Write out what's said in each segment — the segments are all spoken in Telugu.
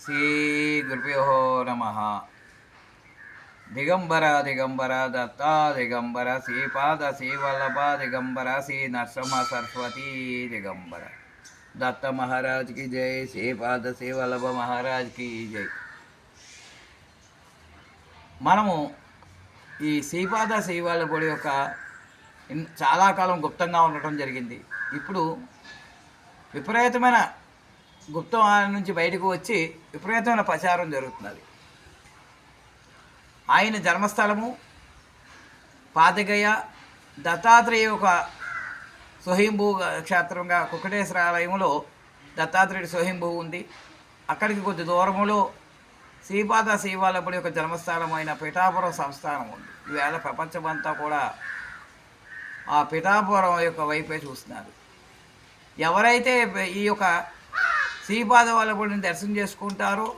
శ్రీ గురుభ్యో నమ దిగంబర దిగంబర దత్త దిగంబర శ్రీపాద శ్రీవల్లభ దిగంబర శ్రీ నరసింహ సరస్వతి దిగంబర దత్త మహారాజ్కి జై శ్రీపాద శ్రీవల్లభ మహారాజ్కి జై మనము ఈ శ్రీపాద శ్రీవల్లభుడి యొక్క చాలా కాలం గుప్తంగా ఉండటం జరిగింది. ఇప్పుడు విపరీతమైన గుప్తం ఆయన నుంచి బయటకు వచ్చి విపరీతమైన ప్రచారం జరుగుతున్నది. ఆయన జన్మస్థలము పాతగయ దత్తాత్రేయ ఒక స్వయంభూ క్షేత్రంగా కుక్కటేశ్వర ఆలయంలో దత్తాత్రేయుడి స్వయంభూ ఉంది. అక్కడికి కొద్ది దూరములో శ్రీపాద శ్రీవాలపుడి యొక్క జన్మస్థానం అయిన పిఠాపురం సంస్థానం ఉంది. ఈవేళ ప్రపంచమంతా కూడా ఆ పిఠాపురం యొక్క వైపే చూస్తున్నారు. ఎవరైతే ఈ యొక్క శ్రీపాదవల్లభుడిని దర్శనం చేసుకుంటారో.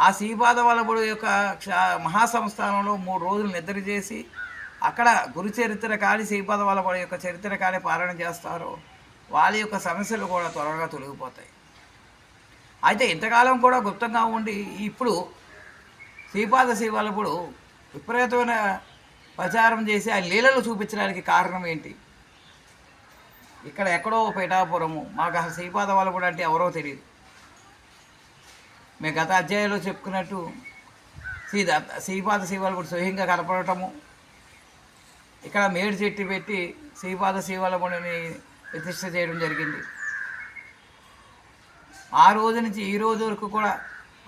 ఆ శ్రీపాదవల్లభుడు యొక్క క్ష- మహాసంస్థానంలో మూడు రోజులు నిద్ర చేసి అక్కడ గురు చరిత్ర కాని శ్రీపాదవల్లభుడు యొక్క చరిత్ర కాని పాలన చేస్తారో. వాళ్ళ యొక్క సమస్యలు కూడా త్వరగా తొలగిపోతాయి. అయితే ఇంతకాలం కూడా గుప్తంగా ఉండి ఇప్పుడు శ్రీపాద శ్రీవల్లభుడు విపరీతమైన ప్రచారం చేసి ఆ లీలలు చూపించడానికి కారణం ఏంటి? ఇక్కడ ఎక్కడో పేటాపురము. మాకు అసలు శ్రీపాద వల్లభుడు అంటే ఎవరో తెలియదు మేము గత అధ్యాయంలో చెప్పుకున్నట్టు శ్రీ దత్త శ్రీపాద కూడా స్వయంగా కనపడటము. ఇక్కడ మేడు చెట్టు పెట్టి శ్రీపాద శ్రీవల్లభుడిని ప్రతిష్ట చేయడం జరిగింది. ఆ రోజు నుంచి ఈ రోజు వరకు కూడా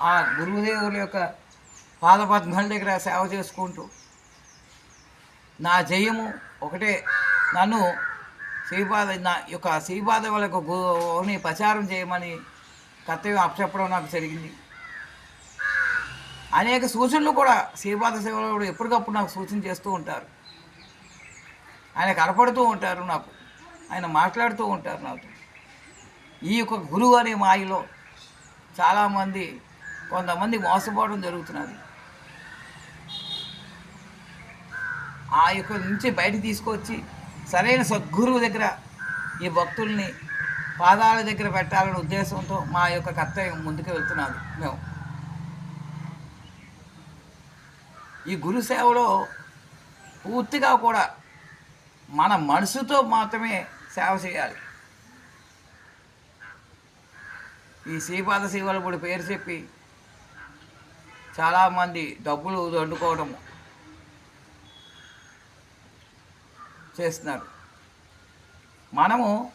ఆ గురుదేవుల యొక్క పాదపద్మాల దగ్గర సేవ చేసుకుంటూ నా జయము ఒకటే నన్ను శ్రీపాద నా యొక్క శ్రీపాద వాళ్ళకు గుని ప్రచారం చేయమని కర్తవ్యం అప్పచెప్పడం నాకు జరిగింది. అనేక సూచనలు కూడా శ్రీపాద సేవలు కూడా ఎప్పటికప్పుడు నాకు సూచన చేస్తూ ఉంటారు. ఆయన కనపడుతూ ఉంటారు నాకు. ఆయన మాట్లాడుతూ ఉంటారు నాతో ఈ యొక్క గురువు అనే మాయలో చాలామంది కొంతమంది మోసపోవడం జరుగుతున్నది. ఆ యొక్క నుంచి బయట తీసుకొచ్చి సరైన సద్గురువు దగ్గర ఈ భక్తుల్ని పాదాల దగ్గర పెట్టాలనే ఉద్దేశంతో మా యొక్క కర్తవ్యం ముందుకు వెళ్తున్నాను మేము. ఈ గురు సేవలో పూర్తిగా కూడా మన మనసుతో మాత్రమే సేవ చేయాలి. ఈ శ్రీపాద శివలపుడి పేరు చెప్పి చాలామంది డబ్బులు దండుకోవడం చేస్తున్నారు. మనము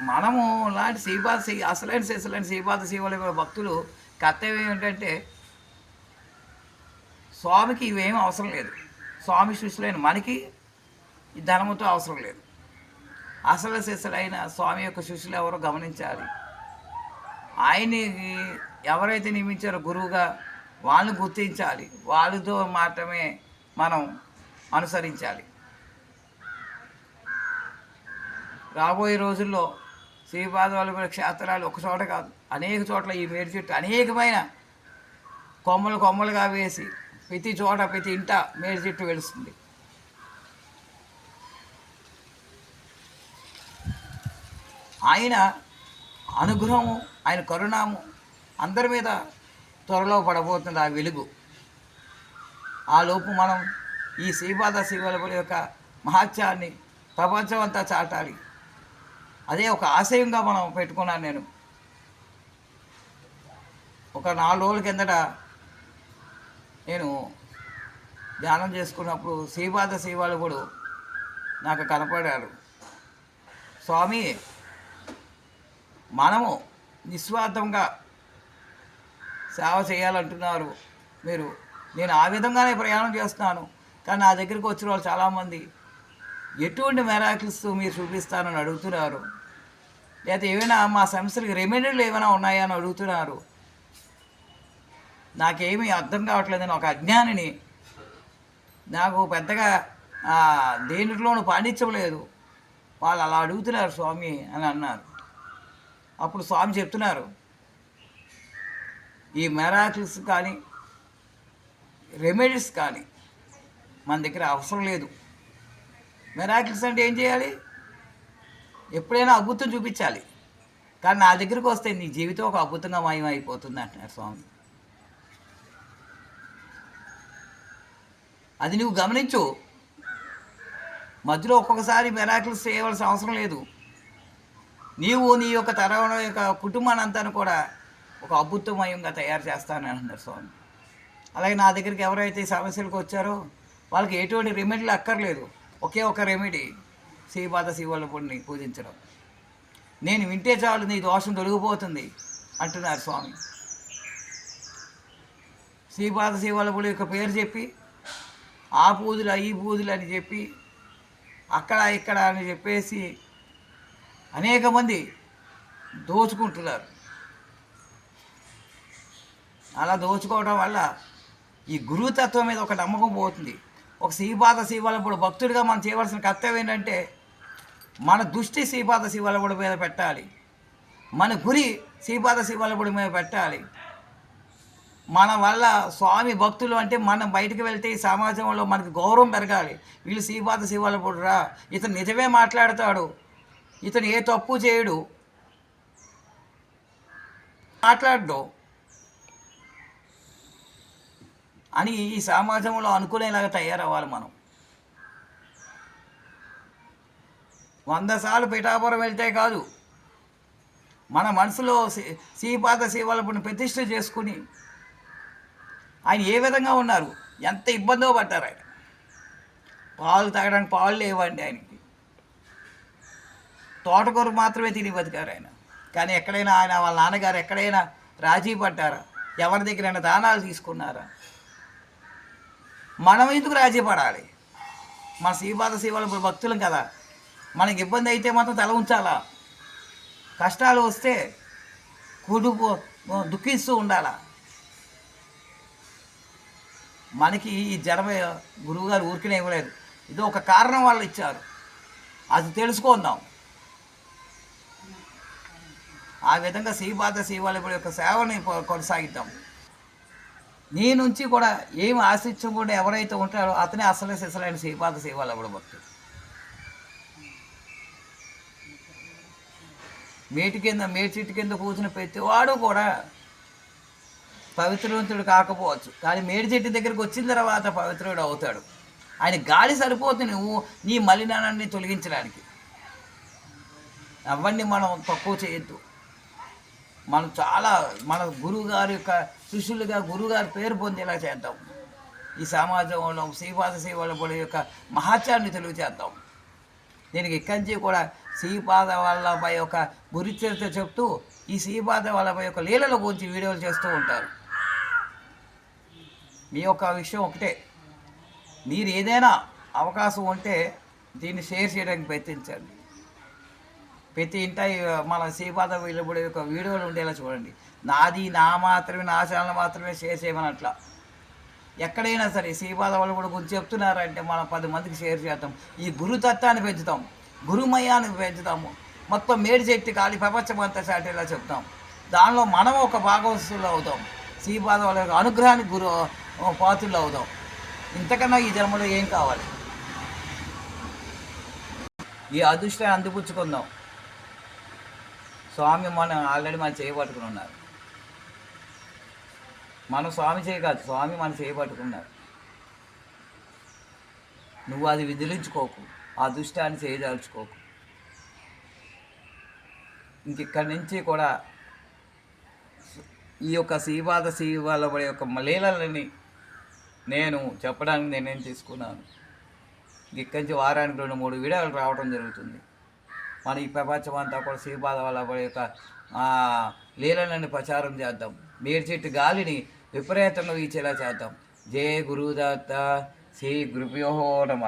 మనము లాంటి శ్రీపాద శ్రీ అసలైన అసలైన శ్రీపాద శివుల భక్తులు కర్తవ్యం ఏంటంటే స్వామికి ఇవేం అవసరం లేదు. స్వామి శిష్యులైన మనకి ధనముతో అవసరం లేదు. అసలు శిష్యులైన స్వామి యొక్క శిష్యులు ఎవరో గమనించాలి. ఆయన్ని ఎవరైతే నియమించారో గురువుగా వాళ్ళని గుర్తించాలి. వాళ్ళతో మాత్రమే మనం అనుసరించాలి. రాబోయే రోజుల్లో శ్రీపాద క్షేత్రాలు ఒక చోట కాదు అనేక చోట్ల ఈ మేడి చెట్టు అనేకమైన కొమ్మలు కొమ్మలుగా వేసి ప్రతి చోట ప్రతి ఇంట మేడి చెట్టు వెలుస్తుంది. ఆయన అనుగ్రహము ఆయన కరుణాము అందరి మీద త్వరలో పడబోతుంది ఆ వెలుగు. ఆ లోపు మనం ఈ శ్రీపాద శివలపుల యొక్క మహాత్యాన్ని ప్రపంచం అంతా చాటాలి. అదే ఒక ఆశయంగా మనం పెట్టుకున్నాను నేను. ఒక నాలుగు రోజుల కిందట నేను ధ్యానం చేసుకున్నప్పుడు శ్రీపాద శ్రీవాళ్ళుడు నాకు కనపడారు. స్వామి మనము నిస్వార్థంగా సేవ చేయాలంటున్నారు. మీరు నేను ఆ విధంగానే ప్రయాణం చేస్తున్నాను. కానీ నా దగ్గరికి వచ్చిన వాళ్ళు చాలామంది ఎటువంటి మెరాకిల్స్ మీరు చూపిస్తానని అడుగుతున్నారు? లేకపోతే ఏమైనా మా సమస్యలకు రెమెడీలు ఏమైనా ఉన్నాయా అని అడుగుతున్నారు? నాకేమీ అర్థం కావట్లేదని ఒక అజ్ఞానిని నాకు పెద్దగా ఆ, దేనిలోనూ పాండిత్యం లేదు వాళ్ళు అలా అడుగుతున్నారు స్వామి అని అన్నారు. అప్పుడు స్వామి చెప్తున్నారు ఈ మెరాకిల్స్ కానీ రెమెడీస్ కానీ మన దగ్గర అవసరం లేదు. మెరాకిల్స్ అంటే ఏం చేయాలి? ఎప్పుడైనా అద్భుతం చూపించాలి. కానీ నా దగ్గరికి వస్తే నీ జీవితం ఒక అద్భుతంగా మాయం అయిపోతుంది అంటున్నారు స్వామి. అది నువ్వు గమనించు. మధ్యలో ఒక్కొక్కసారి మెరాకిల్స్ చేయవలసిన అవసరం లేదు. నీవు నీ యొక్క తరం యొక్క కుటుంబాన్ని అంతా కూడా ఒక అద్భుతమయంగా తయారు చేస్తానని అంటున్నారు స్వామి. అలాగే నా దగ్గరికి ఎవరైతే సమస్యలకు వచ్చారో వాళ్ళకి ఎటువంటి రెమెడీలు అక్కర్లేదు. ఒకే ఒక రెమెడీ శ్రీపాద శివల్లపుడిని పూజించడం. నేను వింటే చాలు నీ దోషం తొలగిపోతుంది అంటున్నారు స్వామి. శ్రీపాద శివల్లపుడి యొక్క పేరు చెప్పి ఆ పూజలు ఈ పూజలు అని చెప్పి అక్కడ ఇక్కడ అని చెప్పేసి అనేక మంది దోచుకుంటున్నారు. అలా దోచుకోవడం వల్ల ఈ గురుతత్వం మీద ఒక నమ్మకం పోతుంది. ఒక శ్రీపాద శివలప్పుడు భక్తుడిగా మనం చేయవలసిన కర్తవ్యం ఏంటంటే మన దృష్టి శ్రీపాద శివాలపుడు మీద పెట్టాలి. మన గురి శ్రీపాద శివాలపుడు మీద పెట్టాలి. మన వల్ల స్వామి భక్తులు అంటే మనం బయటకు వెళ్తే ఈ సమాజంలో మనకి గౌరవం పెరగాలి. వీళ్ళు శ్రీపాద శివలపుడు రా. ఇతను నిజమే మాట్లాడతాడు. ఇతను ఏ తప్పు చేయడు. మాట్లాడడం. అని ఈ సమాజంలో అనుకునేలాగా తయారవ్వాలి మనం. వంద సార్లు పిఠాపురం వెళ్తే కాదు మన మనసులో శ్రీ- శ్రీపాద శివలపుని ప్రతిష్ఠ చేసుకుని ఆయన ఏ విధంగా ఉన్నారు ఎంత ఇబ్బందో పడ్డారు ఆయన. పాలు తాగడానికి పాలు లేవండి ఆయనకి. తోటకూర మాత్రమే తిని బతికారు ఆయన. కానీ ఎక్కడైనా ఆయన వాళ్ళ నాన్నగారు ఎక్కడైనా రాజీ పడ్డారా? ఎవరి దగ్గరైనా దానాలు తీసుకున్నారా? మనం ఎందుకు రాజీ పడాలి మన శ్రీపాద ఇప్పుడు భక్తులం కదా. మనకి ఇబ్బంది అయితే మాత్రం తల ఉంచాలా? కష్టాలు వస్తే కుడుపు దుఃఖిస్తూ ఉండాలా? మనకి ఈ జన్మ గురువుగారు ఊరికినే ఇవ్వలేదు. ఇది ఒక కారణం వాళ్ళు ఇచ్చారు. అది తెలుసుకుందాం. ఆ విధంగా శ్రీపాద శ్రీవాళ్ళ యొక్క సేవని కొనసాగిద్దాం. నీ నుంచి కూడా ఏమి ఆశించకుండా ఎవరైతే ఉంటారో అతనే అసలే సిసలైన శ్రీపాద అప్పుడు భక్తుడు. మేటి కింద మేటి చెట్టు కింద కూర్చుని ప్రతివాడు కూడా పవిత్రవంతుడు కాకపోవచ్చు. కానీ మేడి చెట్టు దగ్గరికి వచ్చిన తర్వాత పవిత్రుడు అవుతాడు. ఆయన గాలి సరిపోతుంది నువ్వు నీ మలినాన్ని తొలగించడానికి. అవన్నీ మనం తక్కువ చేయొద్దు. మనం చాలా మన గురువుగారి యొక్క శిష్యులుగా గురువుగారి పేరు పొందేలా చేద్దాం. ఈ సమాజంలో శ్రీపాద సేవల యొక్క మహాత్యాన్ని తెలియచేద్దాం దీనికి ఇక్కడి నుంచి కూడా శ్రీపాద వల్లభ యొక్క గురిచరిత చెప్తూ ఈ శ్రీపాద వల్లభ యొక్క లీలల గురించి వీడియోలు చేస్తూ ఉంటారు. మీ యొక్క విషయం ఒకటే. మీరు ఏదైనా అవకాశం ఉంటే దీన్ని షేర్ చేయడానికి ప్రయత్నించండి. ప్రతి ఇంట ఈ మన శ్రీపాద వెళ్ళబడే ఒక వీడియోలు ఉండేలా చూడండి. నాది నా మాత్రమే నా ఛానల్ మాత్రమే షేర్ చేయమని అట్లా. ఎక్కడైనా సరే శ్రీపాద వాళ్ళు కూడా గురించి చెప్తున్నారంటే మనం పది మందికి షేర్ చేద్దాం. ఈ గురుతత్వాన్ని పెంచుతాం గురుమయాన్ని పెంచుతాము మొత్తం మేడి చెట్టు కాలి ప్రపంచం అంతా చాటేలా చెప్తాం. దానిలో మనం ఒక భాగవస్తులు అవుతాం. శ్రీపాద వాళ్ళ యొక్క అనుగ్రహానికి గురు పాత్రులు అవుతాం. ఇంతకన్నా ఈ జన్మలో ఏం కావాలి? ఈ అదృష్టాన్ని అందిపుచ్చుకుందాం. స్వామి మనం ఆల్రెడీ మనం చేయబట్టుకుని ఉన్నారు. మనం స్వామి చేయకాదు స్వామి మనం చేయబట్టుకున్నారు నువ్వు అది విధులించుకోకు ఆ దుష్టాన్ని చేయదలుచుకోకు ఇంక ఇక్కడి నుంచి కూడా ఈ యొక్క శ్రీపాద శ్రీవాళ్ళ యొక్క లీలలని నేను చెప్పడానికి నిర్ణయం తీసుకున్నాను. ఇక్కడి నుంచి వారానికి రెండు మూడు వీడియోలు రావడం జరుగుతుంది. మన ఈ ప్రపంచం అంతా కూడా శ్రీపాద వాళ్ళ యొక్క లీలలను ప్రచారం చేద్దాం. మీరు చెట్టు గాలిని విపరీతంగా వీచేలా చేద్దాం. జయ గురుదత్త శ్రీ గురుభ్యో నమ.